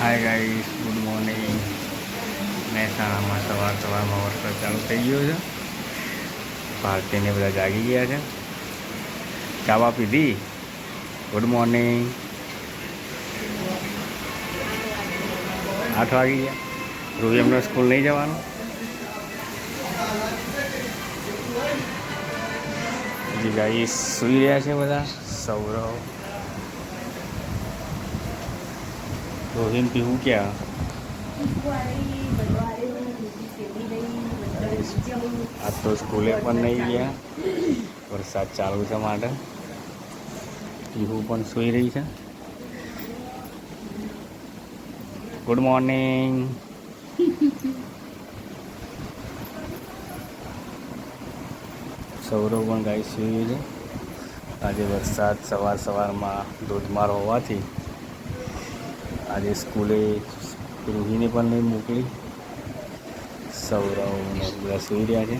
Hi guys good morning મહેસાણામાં સવાર સવારમાં વરસાદ ચાલુ થઈ ગયો છે. ભારતીને બધા જાગી ગયા છે. ચાવા પીધી? ગુડ મોર્નિંગ આઠ વાગી ગયા. રોજ એમને સ્કૂલ નહીં જવાનું. હજી ગાઈસ સૂઈ રહ્યા છે બધા. સૌરવ. રોહિન પીવું ક્યાં? આજ તો સ્કૂલે પણ નહીં ગયા. વરસાદ ચાલુ છે માટે. પીવું પણ સૂઈ રહી છે. ગુડ મોર્નિંગ સૌરવ પણ ગાય સૂઈ છે. આજે વરસાદ સવાર સવારમાં ધોધમાર હોવાથી આજે સ્કૂલે રૂહીને પણ નહીં મોકલી. સૌરવ બધા સૂઈ રહ્યા છે.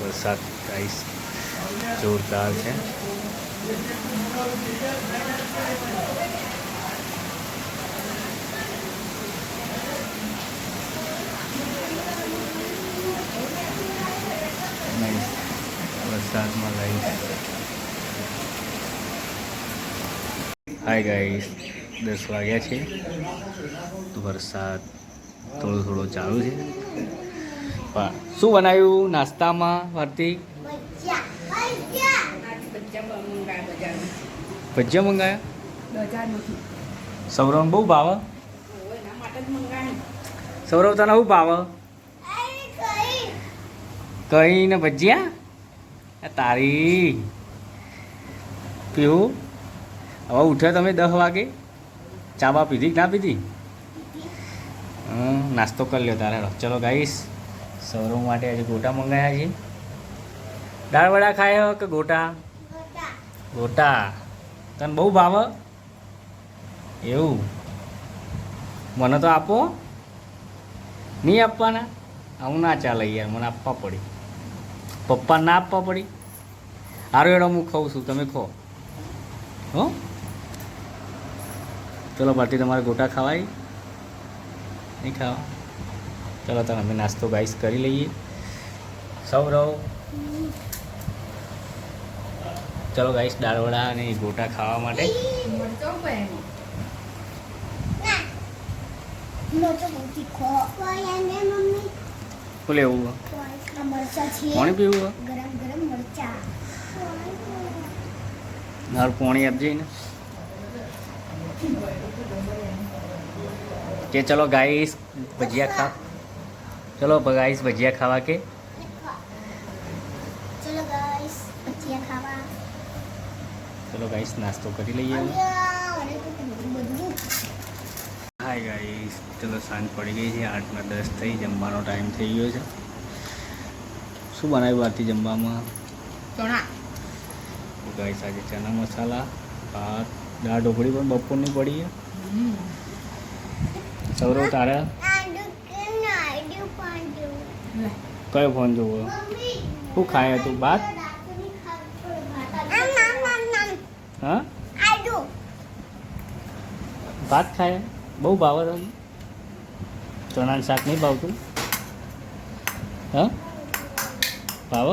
વરસાદ ગાઈસ જોરદાર છે. વરસાદમાં ગાઈસ હાય ગાઈસ દસ વાગ્યા છે. વરસાદ થોડો થોડો ચાલુ છે. શું બનાવ્યું? નાસ્તામાં ભારતી ભજીયા મંગાયા? સૌરવ બહુ ભાવે? સૌરવ, તને શું ભાવે? કઈ ને ભજીયા તારી. પીવું? હવે ઉઠ્યો તમે દસ વાગે? ચા બા પીધી ના પીધી? હમ, નાસ્તો કરી લ્યો તારે ચલો ગાઈશ સૌરવ માટે આજે ગોટા મંગાયા છે દાળ વડા ખાયો કે ગોટા? ગોટા. તને બહુ ભાવ એવું? મને તો આપો. નહીં આપવાના? આવું ના ચાલે યાર, મને આપવા પડી. પપ્પા ના આપવા પડી? હારું એડો હું ખાઉં છું, તમે ખો હો? ચલો પાર્ટી તમારે ગોટા ખવાય. નહીં ખાવા? ચલો તમે અમે નાસ્તો ગાઈસ કરી લઈએ. સૌરવ ચલો ગાઈસ દાળવડા અને ગોટા ખાવા માટે. શું એવું પાણી પીવું ગરમ ગરમ મરચા. મારું પાણી આપજે ને કે ચલો ગાઈસ ભજીયા ખા. ચલો ગાઈસ ભજીયા ખાવા કે? ચલો ગાઈસ ભજીયા ખાવા. ચલો ગાઈસ નાસ્તો કરી લઈએ. હાય ગાઈસ ચલો સાંજ પડી ગઈ છે આઠના દસ થઈ જમવાનો ટાઈમ થઈ ગયો છે. શું બનાવ્યું આરતી જમવામાં? ચણા. ગાઈસ આજે ચણા મસાલા ભાત દાળ ઢોકળી પણ બપોરની પડી છે. સૌરવ, તારા? કયો ફોન જોવો? શું ખાય તું ભાત? હા? ભાત ખાય? બહુ ભાવે તમને ચણાનું શાક નહીં ભાવતું? હા? ભાવ?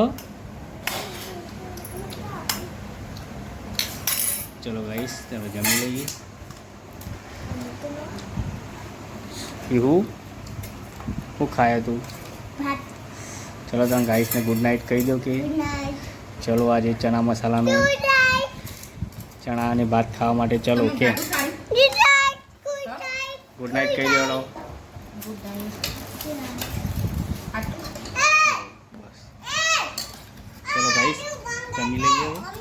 ચલો ગાઈશ ચાલો જમી લઈએ. એવું શું ખાય તું? ભાત. ચલો તમે ગાઈસને ગુડ નાઇટ કહી દો કે. ગુડ ચલો આજે ચણા મસાલાનું ચણા અને ભાત ખાવા માટે ચલો કે. ગુડ નાઇટ કહી દેવાનો. ચલો ગાઈશ જમી લઈએ.